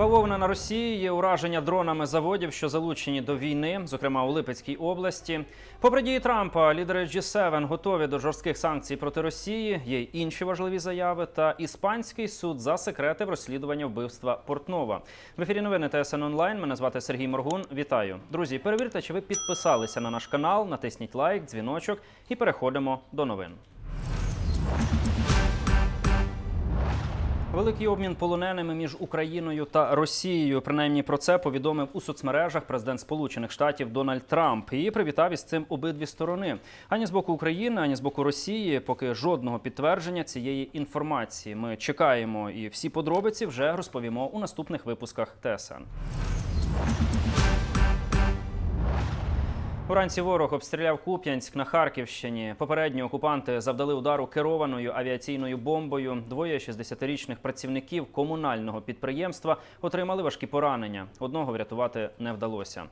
Бавовна на Росії є ураження дронами заводів, що залучені до війни, зокрема у Липецькій області. Попри дії Трампа, лідери G7 готові до жорстких санкцій проти Росії. Є й інші важливі заяви. Та іспанський суд засекретив розслідування вбивства Портнова. В ефірі новини ТСН онлайн. Мене звати Сергій Моргун. Вітаю, друзі. Перевірте, чи ви підписалися на наш канал, натисніть лайк, дзвіночок і переходимо до новин. Великий обмін полоненими між Україною та Росією. Принаймні про це повідомив у соцмережах президент Сполучених Штатів Дональд Трамп і привітав із цим обидві сторони. Ані з боку України, ані з боку Росії, поки жодного підтвердження цієї інформації. Ми чекаємо, і всі подробиці вже розповімо у наступних випусках ТСН. Уранці ворог обстріляв Куп'янськ на Харківщині. Попередні окупанти завдали удару керованою авіаційною бомбою. Двоє 60-річних працівників комунального підприємства отримали важкі поранення. Одного врятувати не вдалося.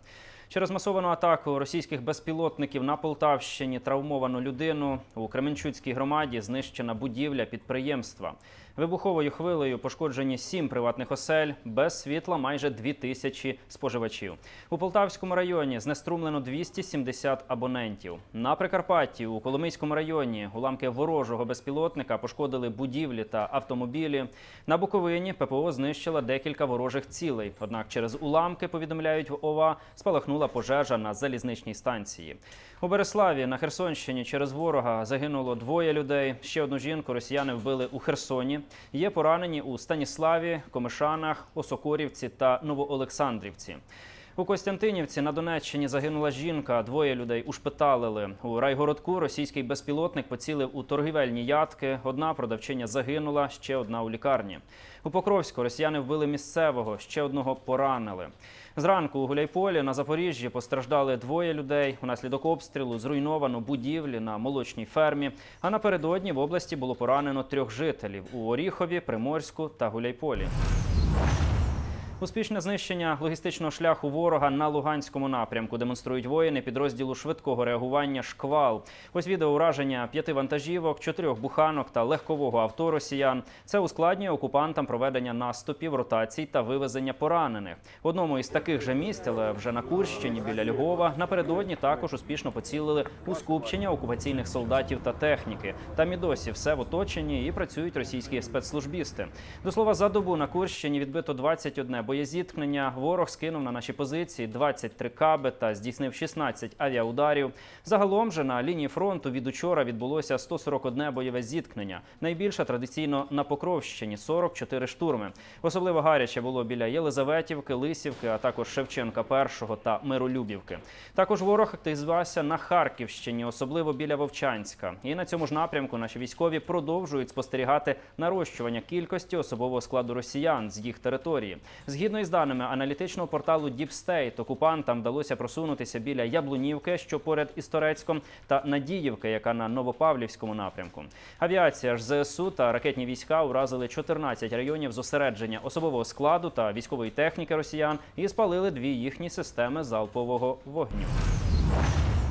Через масовану атаку російських безпілотників на Полтавщині травмовану людину у Кременчуцькій громаді знищена будівля підприємства. Вибуховою хвилею пошкоджені сім приватних осель, без світла майже дві тисячі споживачів. У Полтавському районі знеструмлено 270 абонентів. На Прикарпатті у Коломийському районі уламки ворожого безпілотника пошкодили будівлі та автомобілі. На Буковині ППО знищила декілька ворожих цілей. Однак через уламки повідомляють в ОВА спалахнула пожежа на залізничній станції. У Береславі на Херсонщині через ворога загинуло двоє людей. Ще одну жінку росіяни вбили у Херсоні. Є поранені у Станіславі, Комишанах, Осокорівці та Новоолександрівці. У Костянтинівці на Донеччині загинула жінка. Двоє людей ушпиталили. У райгородку російський безпілотник поцілив у торгівельні ядки. Одна продавчиня загинула, ще одна у лікарні. У Покровську росіяни вбили місцевого, ще одного поранили. Зранку у Гуляйполі на Запоріжжі постраждали двоє людей. Унаслідок обстрілу зруйновано будівлі на молочній фермі. А напередодні в області було поранено трьох жителів у Оріхові, Приморську та Гуляйполі. Успішне знищення логістичного шляху ворога на Луганському напрямку демонструють воїни підрозділу швидкого реагування Шквал. Ось відео ураження п'яти вантажівок, чотирьох буханок та легкового авто росіян. Це ускладнює окупантам проведення наступів, ротацій та вивезення поранених. В одному із таких же місць, але вже на Курщині біля Львова, напередодні також успішно поцілили у скупчення окупаційних солдатів та техніки. Там і досі все в оточенні і працюють російські спецслужбісти. До слова, за добу на Курщині відбито 21 боєзіткнення. Ворог скинув на наші позиції 23 каби та здійснив 16 авіаударів. Загалом же на лінії фронту від учора відбулося 141 бойове зіткнення. Найбільше традиційно на Покровщині 44 штурми. Особливо гаряче було біля Єлизаветівки, Лисівки, а також Шевченка першого та Миролюбівки. Також ворог активізувався на Харківщині, особливо біля Вовчанська. І на цьому ж напрямку наші військові продовжують спостерігати нарощування кількості особового складу росіян з їх території. Згідно із даними аналітичного порталу Deep окупантам вдалося просунутися біля Яблунівки, що поряд із Торецьком, та Надіївки, яка на Новопавлівському напрямку. Авіація ж ЗСУ та ракетні війська уразили 14 районів зосередження особового складу та військової техніки росіян і спалили дві їхні системи залпового вогню.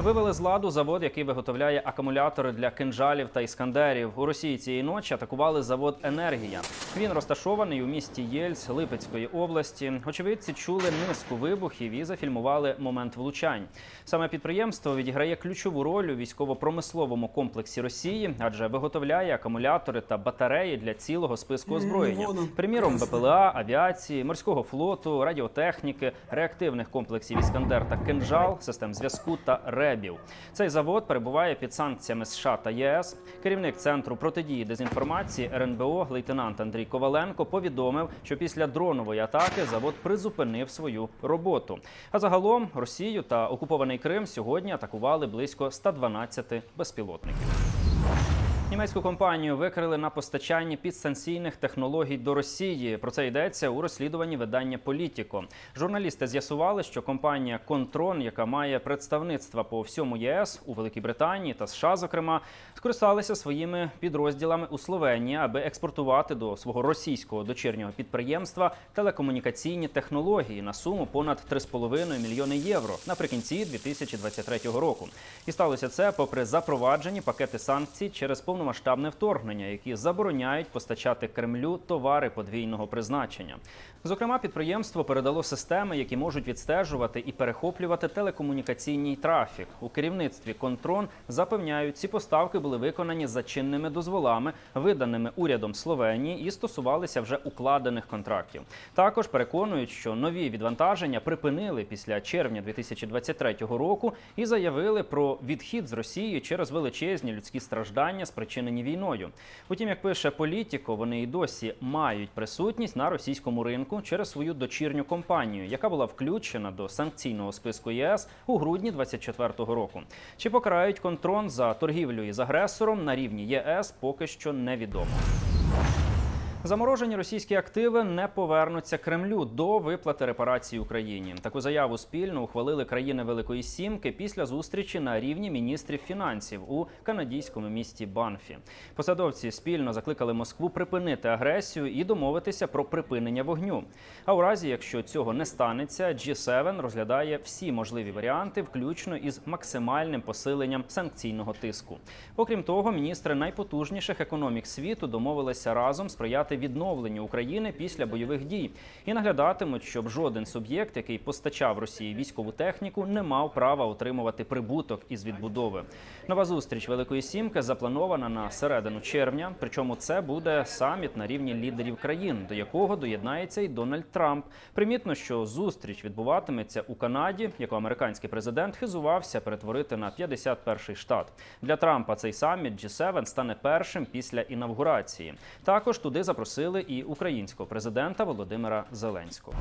Вивели з ладу завод, який виготовляє акумулятори для кинжалів та іскандерів. У Росії цієї ночі атакували завод Енергія. Він розташований у місті Єльц Липецької області. Очевидці чули низку вибухів і зафільмували момент влучань. Саме підприємство відіграє ключову роль у військово-промисловому комплексі Росії, адже виготовляє акумулятори та батареї для цілого списку озброєння. Приміром, БПЛА, авіації, морського флоту, радіотехніки, реактивних комплексів Іскандер та кинжал, систем зв'язку та ребів. Цей завод перебуває під санкціями США та ЄС. Керівник центру протидії дезінформації РНБО лейтенант Андрій Коваленко повідомив, що після дронової атаки завод призупинив свою роботу. А загалом Росію та окупований Крим сьогодні атакували близько 112 безпілотників. Німецьку компанію викрили на постачанні підстанційних технологій до Росії. Про це йдеться у розслідуванні видання Політіко. Журналісти з'ясували, що компанія Контрон, яка має представництва по всьому єС у Великій Британії та США, зокрема, скористалися своїми підрозділами у Словенії, аби експортувати до свого російського дочірнього підприємства телекомунікаційні технології на суму понад 3,5 мільйони євро наприкінці 2023 року. І сталося це попри запроваджені пакети санкцій через повномасштабну повномасштабне вторгнення, які забороняють постачати Кремлю товари подвійного призначення. Зокрема, підприємство передало системи, які можуть відстежувати і перехоплювати телекомунікаційний трафік. У керівництві Контрон запевняють, ці поставки були виконані за чинними дозволами, виданими урядом Словенії, і стосувалися вже укладених контрактів. Також переконують, що нові відвантаження припинили після червня 2023 року і заявили про відхід з Росії через величезні людські страждання, спричинені війною. Утім, як пише політико, вони і досі мають присутність на російському ринку через свою дочірню компанію, яка була включена до санкційного списку ЄС у грудні 2024 року. Чи покарають контрон за торгівлю із агресором на рівні ЄС, поки що невідомо. Заморожені російські активи не повернуться Кремлю до виплати репарацій Україні. Таку заяву спільно ухвалили країни Великої Сімки після зустрічі на рівні міністрів фінансів у канадійському місті Банфі. Посадовці спільно закликали Москву припинити агресію і домовитися про припинення вогню. А у разі, якщо цього не станеться, G7 розглядає всі можливі варіанти, включно із максимальним посиленням санкційного тиску. Окрім того, міністри найпотужніших економік світу домовилися разом сприяти відновленню України після бойових дій і наглядатимуть, щоб жоден суб'єкт, який постачав Росії військову техніку, не мав права отримувати прибуток із відбудови. Нова зустріч Великої Сімки запланована на середину червня. Причому це буде саміт на рівні лідерів країн, до якого доєднається і Дональд Трамп. Примітно, що зустріч відбуватиметься у Канаді, яку американський президент хизувався перетворити на 51-й штат. Для Трампа цей саміт G7 стане першим після інавгурації. Також туди запросили і українського президента Володимира Зеленського.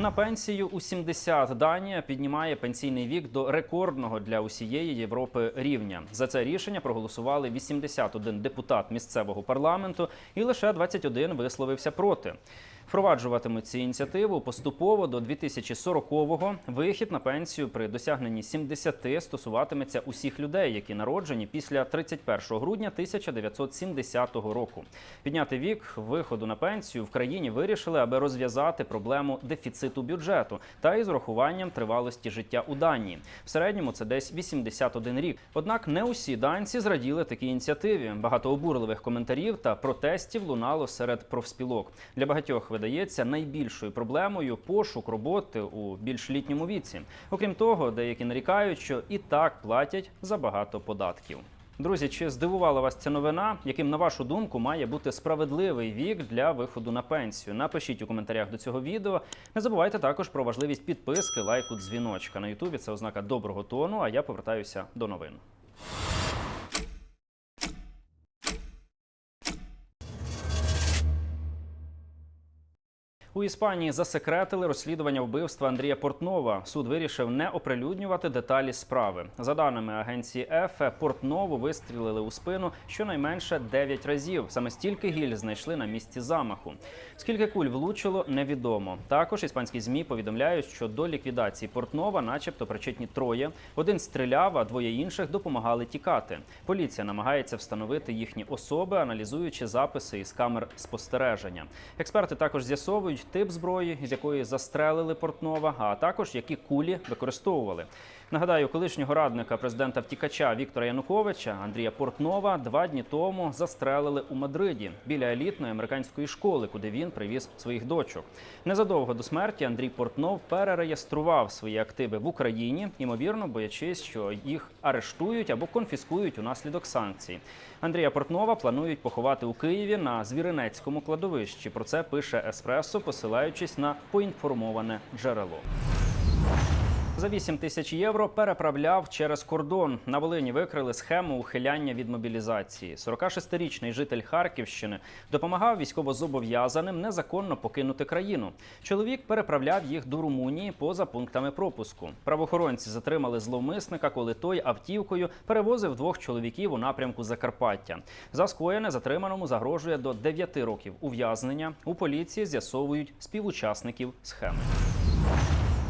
На пенсію у 70 Данія піднімає пенсійний вік до рекордного для усієї Європи рівня. За це рішення проголосували 81 депутат місцевого парламенту, і лише 21 висловився проти. Впроваджуватимуть ці ініціативу поступово до 2040-го. Вихід на пенсію при досягненні 70 стосуватиметься усіх людей, які народжені після 31 грудня 1970 року. Підняти вік виходу на пенсію в країні вирішили, аби розв'язати проблему дефіциту бюджету та із урахуванням тривалості життя у Данії. В середньому це десь 81 рік. Однак не усі данці зраділи такій ініціативі. Багато обурливих коментарів та протестів лунало серед профспілок. Для багатьох видається найбільшою проблемою пошук роботи у більш літньому віці. Окрім того, деякі нарікають, що і так платять забагато податків. Друзі, чи здивувала вас ця новина? Яким на вашу думку має бути справедливий вік для виходу на пенсію? Напишіть у коментарях до цього відео. Не забувайте також про важливість підписки, лайку, дзвіночка на Ютубі. Це ознака доброго тону. А я повертаюся до новин. У Іспанії засекретили розслідування вбивства Андрія Портнова. Суд вирішив не оприлюднювати деталі справи. За даними агенції ЕФЕ, Портнову вистрілили у спину щонайменше 9 разів. Саме стільки гіль знайшли на місці замаху. Скільки куль влучило, невідомо. Також іспанські змі повідомляють, що до ліквідації Портнова, начебто, причетні троє. Один стріляв, а двоє інших допомагали тікати. Поліція намагається встановити їхні особи, аналізуючи записи із камер спостереження. Експерти також з'ясовують тип зброї, з якої застрелили Портнова, а також які кулі використовували. Нагадаю, колишнього радника президента втікача Віктора Януковича Андрія Портнова два дні тому застрелили у Мадриді біля елітної американської школи, куди він привіз своїх дочок. Незадовго до смерті Андрій Портнов перереєстрував свої активи в Україні, ймовірно, боячись, що їх арештують або конфіскують унаслідок санкцій. Андрія Портнова планують поховати у Києві на Звіринецькому кладовищі. Про це пише Еспресо, посилаючись на поінформоване джерело. За 8 тисяч євро переправляв через кордон. На Волині викрили схему ухиляння від мобілізації. 46-річний житель Харківщини допомагав військовозобов'язаним незаконно покинути країну. Чоловік переправляв їх до Румунії поза пунктами пропуску. Правоохоронці затримали зловмисника, коли той автівкою перевозив двох чоловіків у напрямку Закарпаття. За скоєне затриманому загрожує до 9 років ув'язнення. У поліції з'ясовують співучасників схеми.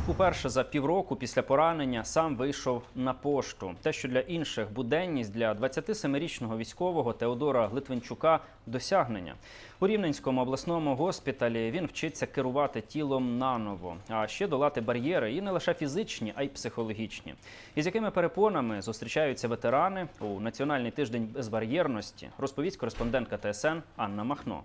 Уперше за півроку після поранення сам вийшов на пошту. Те, що для інших буденність для 27-річного військового Теодора Литвинчука досягнення. У Рівненському обласному госпіталі він вчиться керувати тілом наново, а ще долати бар'єри і не лише фізичні, а й психологічні. І з якими перепонами зустрічаються ветерани у національний тиждень безбар'єрності, розповість кореспондентка ТСН Анна Махно.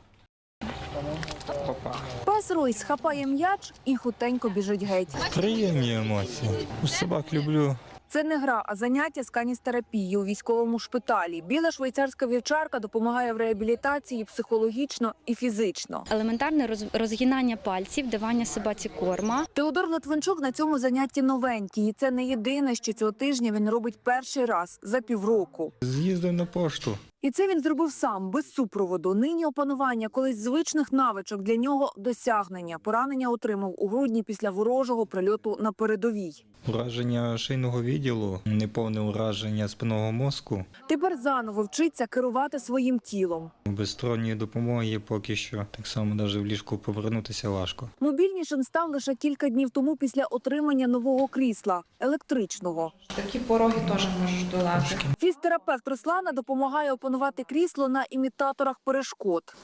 Пес Ройс хапає м'яч і хутенько біжить геть. Приємні емоції. Собак люблю. Це не гра, а заняття з каністерапії у військовому шпиталі. Біла швейцарська вівчарка допомагає в реабілітації психологічно і фізично. елементарне роз- розгинання пальців, давання собаці корма. Теодор Литвинчук на цьому занятті новенький. І це не єдине, що цього тижня він робить перший раз за півроку. З'їздив на пошту. І це він зробив сам без супроводу. Нині опанування колись звичних навичок для нього досягнення. Поранення отримав у грудні після ворожого прильоту на передовій. Ураження шийного відділу, неповне ураження спинного мозку. Тепер заново вчиться керувати своїм тілом. Без сторонньої допомоги поки що так само навіть в ліжку повернутися важко. Мобільнішим став лише кілька днів тому після отримання нового крісла електричного. Такі пороги теж можеш долати. Фізтерапевт Руслана допомагає опанувати крісло на імітаторах перешкод.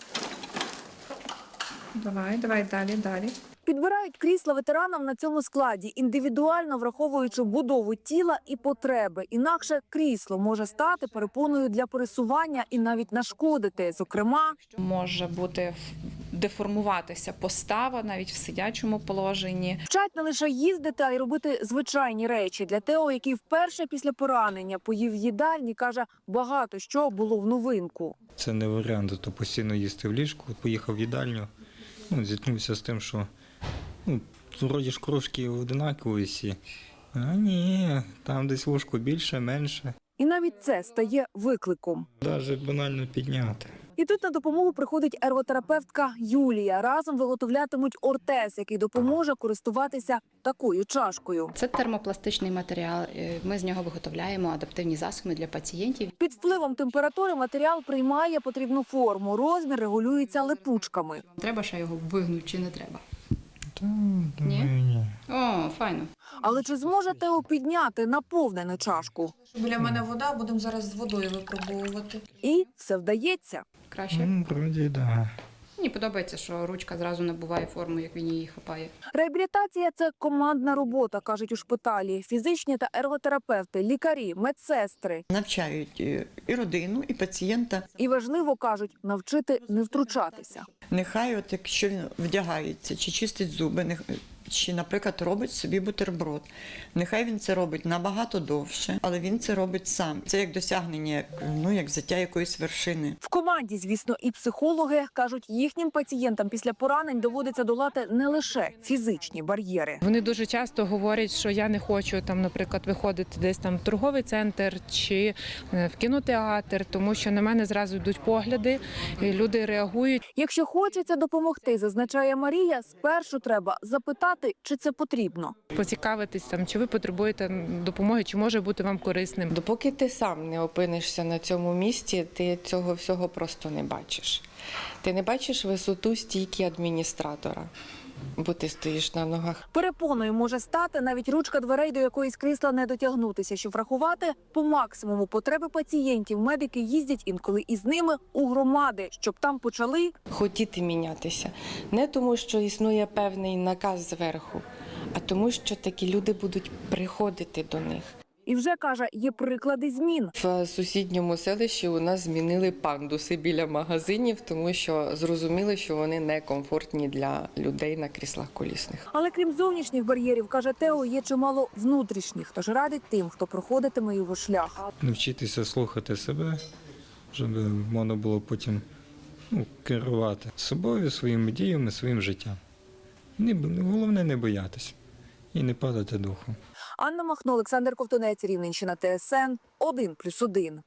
Давай, давай далі, далі. Підбирають крісла ветеранам на цьому складі, індивідуально враховуючи будову тіла і потреби. Інакше крісло може стати перепоною для пересування і навіть нашкодити. Зокрема, Може бути деформуватися постава навіть в сидячому положенні. вчать не лише їздити, а й робити звичайні речі. Для Тео, який вперше після поранення поїв в їдальні, каже, багато що було в новинку. Це не варіант, то постійно їсти в ліжку. Поїхав в їдальню, ну, зіткнувся з тим, що ну, вроді ж кружки одинакові всі. А ні, там десь ложку більше, менше. І навіть це стає викликом. Навіть банально підняти. І тут на допомогу приходить ерготерапевтка Юлія. Разом виготовлятимуть ортез, який допоможе користуватися такою чашкою. Це термопластичний матеріал. е, Ми з нього виготовляємо адаптивні засоби для пацієнтів. Під впливом температури матеріал приймає потрібну форму. Розмір регулюється липучками. Треба ще його вигнути чи не треба? Та, думаю, ні. О, файно. Але чи зможе Тео підняти наповнену чашку? Біля мене вода, будемо зараз з водою випробовувати. І все вдається. Краще. Ну, вроді, да. Мені подобається, що ручка зразу набуває форму, як він її хапає. Реабілітація це командна робота, кажуть у шпиталі. Фізичні та ерготерапевти, лікарі, медсестри. навчають е, і родину, і пацієнта. І важливо кажуть навчити не втручатися. Нехай, от якщо він вдягається, чи чистить зуби, чи, наприклад, робить собі бутерброд. Нехай він це робить набагато довше, але він це робить сам. Це як досягнення, як, ну як взяття якоїсь вершини. В команді, звісно, і психологи кажуть, їхнім пацієнтам після поранень доводиться долати не лише фізичні бар'єри. Вони дуже часто говорять, що я не хочу там, наприклад, виходити десь там в торговий центр чи е, в кінотеатр, тому що на мене зразу йдуть погляди, і люди реагують. Якщо хочеться допомогти, зазначає Марія, спершу треба запитати, чи це потрібно. Поцікавитись там, чи ви потребуєте допомоги, чи може бути вам корисним. Допоки ти сам не опинишся на цьому місці, ти цього всього просто не бачиш. Ти не бачиш висоту стійки адміністратора, бо ти стоїш на ногах. Перепоною може стати навіть ручка дверей, до якоїсь крісла не дотягнутися. Щоб врахувати по максимуму потреби пацієнтів, медики їздять інколи із ними у громади, щоб там почали Хотіти мінятися. Не тому, що існує певний наказ зверху, а тому, що такі люди будуть приходити до них. І вже каже, є приклади змін. В сусідньому селищі у нас змінили пандуси біля магазинів, тому що зрозуміли, що вони некомфортні для людей на кріслах колісних. Але крім зовнішніх бар'єрів, каже Тео, є чимало внутрішніх. Тож радить тим, хто проходитиме його шлях. навчитися слухати себе, щоб можна було потім ну, керувати собою, своїми діями, своїм життям. Не, головне не боятися і не падати духом. Анна Махно, Олександр Ковтунець, Рівненщина, ТСН 1+,1.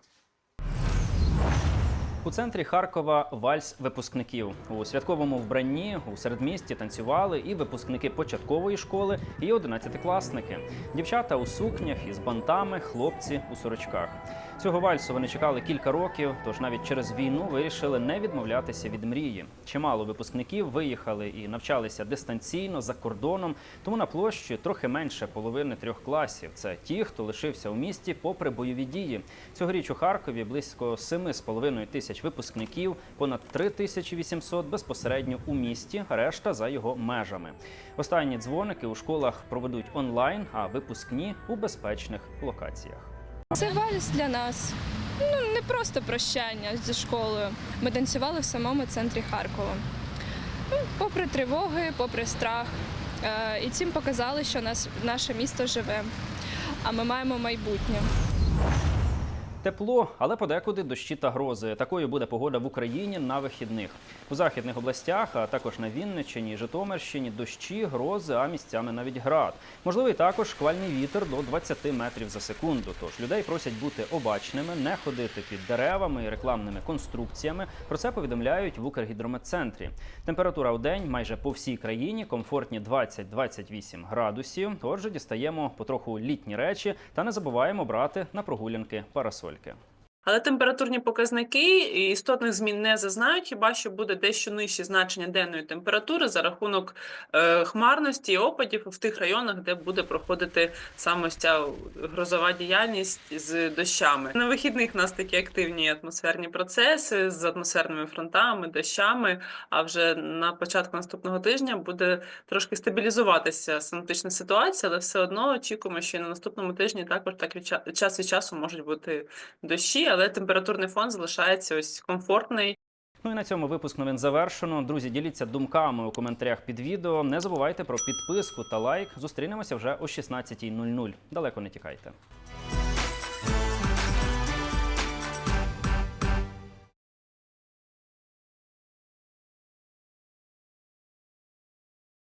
У центрі Харкова вальс випускників у святковому вбранні у середмісті танцювали і випускники початкової школи, і одинадцятикласники. Дівчата у сукнях із бантами, хлопці у сорочках. Цього вальсу вони чекали кілька років, тож навіть через війну вирішили не відмовлятися від мрії. Чимало випускників виїхали і навчалися дистанційно за кордоном, тому на площі трохи менше половини трьох класів. Це ті, хто лишився у місті попри бойові дії. Цьогоріч у Харкові близько 7,5 тисяч випускників, понад 3800 безпосередньо у місті, решта за його межами. Останні дзвоники у школах проведуть онлайн, а випускні у безпечних локаціях. Це вальс для нас. Ну, не просто прощання зі школою. Ми танцювали в самому центрі Харкова. Ну, попри тривоги, попри страх. Е, І цим показали, що нас, наше місто живе, а ми маємо майбутнє. Тепло, але подекуди дощі та грози. Такою буде погода в Україні на вихідних. У західних областях, а також на Вінниччині, Житомирщині дощі, грози, а місцями навіть град. Можливий також шквальний вітер до 20 метрів за секунду. Тож людей просять бути обачними, не ходити під деревами і рекламними конструкціями. Про це повідомляють в Укргідрометцентрі. Температура у день майже по всій країні комфортні 20-28 градусів. Отже, дістаємо потроху літні речі та не забуваємо брати на прогулянки Sölke. Але температурні показники істотних змін не зазнають, хіба що буде дещо нижче значення денної температури за рахунок е, хмарності і опадів в тих районах, де буде проходити саме ця грозова діяльність з дощами. На вихідних у нас такі активні атмосферні процеси з атмосферними фронтами, дощами. А вже на початку наступного тижня буде трошки стабілізуватися синоптична ситуація, але все одно очікуємо, що і на наступному тижні також так від час від часу можуть бути дощі, але температурний фон залишається ось комфортний. Ну і на цьому випуск новин завершено. Друзі, діліться думками у коментарях під відео. Не забувайте про підписку та лайк. Зустрінемося вже о 16.00. Далеко не тікайте.